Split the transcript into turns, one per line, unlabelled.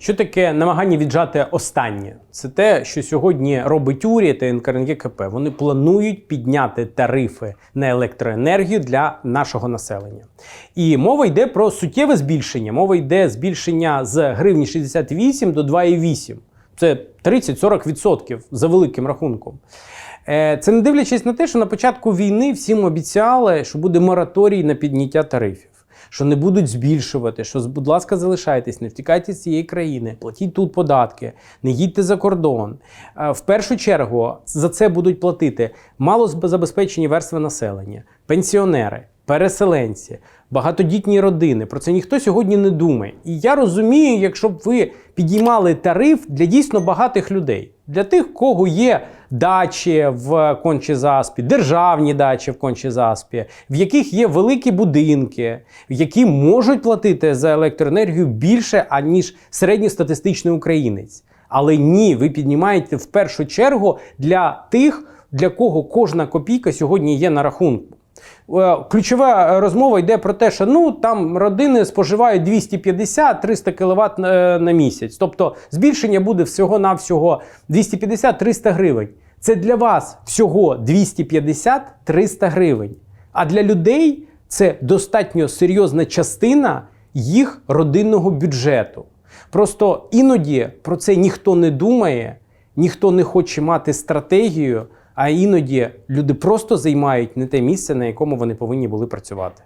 Що таке намагання віджати останнє? Це те, що сьогодні робить уряд та НКРНКП. Вони планують підняти тарифи на електроенергію для нашого населення. І мова йде про суттєве збільшення. Мова йде збільшення з гривні 68 до 2,8. Це 30-40% за великим рахунком. Е, Це не дивлячись на те, що на початку війни всім обіцяли, що буде мораторій на підняття тарифів, що не будуть збільшувати, що, будь ласка, залишайтесь, не втікайте з цієї країни, платіть тут податки, не їдьте за кордон. Е, В першу чергу за це будуть платити малозабезпечені верстви населення, пенсіонери, переселенці, багатодітні родини. Про це ніхто сьогодні не думає. І я розумію, якщо б ви підіймали тариф для дійсно багатих людей, для тих, кого є дачі в Кончі-Заспі, державні дачі в Кончі-Заспі, в яких є великі будинки, які можуть платити за електроенергію більше, аніж середньостатистичний українець. Але ні, ви піднімаєте в першу чергу для тих, для кого кожна копійка сьогодні є на рахунку. Е, Ключова розмова йде про те, що ну там родини споживають 250-300 кВт на, на місяць. Тобто збільшення буде всього-навсього 250-300 гривень. Це для вас всього 250-300 гривень. А для людей це достатньо серйозна частина їх родинного бюджету. Просто іноді про це ніхто не думає, ніхто не хоче мати стратегію, а іноді люди просто займають не те місце, на якому вони повинні були працювати.